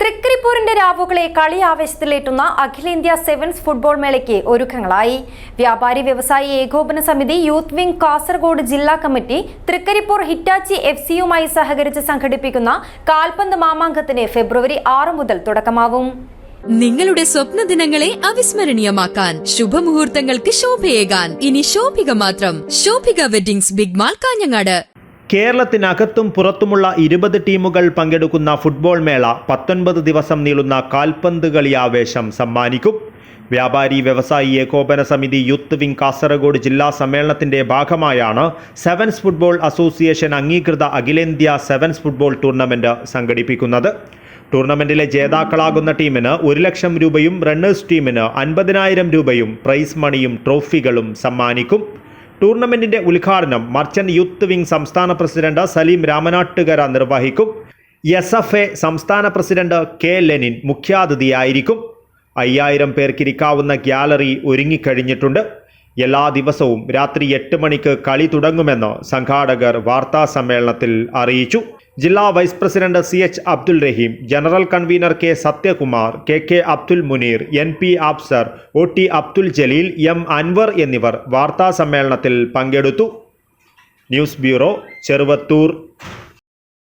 തൃക്കരിപ്പൂരിന്റെ രാവുകളെ കളി ആവേശത്തിലേറ്റുന്ന അഖിലേന്ത്യാ sevens football മേളയ്ക്ക് ഒരുക്കങ്ങളായി. വ്യാപാരി വ്യവസായി ഏകോപന സമിതി യൂത്ത് വിംഗ് കാസർഗോഡ് ജില്ലാ കമ്മിറ്റി തൃക്കരിപ്പൂർ ഹിറ്റാച്ചി എഫ് സിയുമായി സഹകരിച്ച് സംഘടിപ്പിക്കുന്ന കാൽപന്ത് മാമാങ്കത്തിന് ഫെബ്രുവരി ആറ് മുതൽ തുടക്കമാവും നിങ്ങളുടെ സ്വപ്ന ദിനങ്ങളെ അവിസ്മരണീയമാക്കാൻ ശുഭമുഹൂർത്തങ്ങൾക്ക് ശോഭയേകാൻ. ഇനി ശോഭിക മാത്രം. Shobhika weddings big mall Kanhangad. കേരളത്തിനകത്തും പുറത്തുമുള്ള ഇരുപത് ടീമുകൾ പങ്കെടുക്കുന്ന ഫുട്ബോൾ മേള പത്തൊൻപത് ദിവസം നീളുന്ന കാൽപന്ത് കളി ആവേശം സമ്മാനിക്കും. വ്യാപാരി വ്യവസായി ഏകോപന സമിതി യൂത്ത് വിംഗ് കാസർഗോഡ് ജില്ലാ സമ്മേളനത്തിന്റെ ഭാഗമായാണ് സെവൻസ് ഫുട്ബോൾ അസോസിയേഷൻ അംഗീകൃത അഖിലേന്ത്യാ സെവൻസ് ഫുട്ബോൾ ടൂർണമെന്റ് സംഘടിപ്പിക്കുന്നത്. ടൂർണമെന്റിലെ ജേതാക്കളാകുന്ന ടീമിന് ഒരു ലക്ഷം രൂപയും റണ്ണേഴ്സ് ടീമിന് അൻപതിനായിരം രൂപയും പ്രൈസ് മണിയും ട്രോഫികളും സമ്മാനിക്കും. ടൂർണമെന്റിന്റെ ഉദ്ഘാടനം മർച്ചന്റ് യൂത്ത് വിംഗ് സംസ്ഥാന പ്രസിഡന്റ് സലീം രാമനാട്ടുകര നിർവഹിക്കും. എസ് എഫ് എ സംസ്ഥാന പ്രസിഡന്റ് കെ ലെനിൻ മുഖ്യാതിഥിയായിരിക്കും. അയ്യായിരം പേർക്കിരിക്കാവുന്ന ഗ്യാലറി ഒരുങ്ങിക്കഴിഞ്ഞിട്ടുണ്ട്. എല്ലാ ദിവസവും രാത്രി എട്ട് മണിക്ക് കളി തുടങ്ങുമെന്ന് സംഘാടകർ വാർത്താ സമ്മേളനത്തിൽ അറിയിച്ചു. ജില്ലാ vice president C H Abdul Rahim general convener K Sathyakumar K K Abdul Muneer N P Afsar O T Abdul Jaleel M Anwar എന്നിവർ വാർത്താ സമ്മേളനത്തിൽ പങ്കെടുത്തു. News bureau Cheruvathur.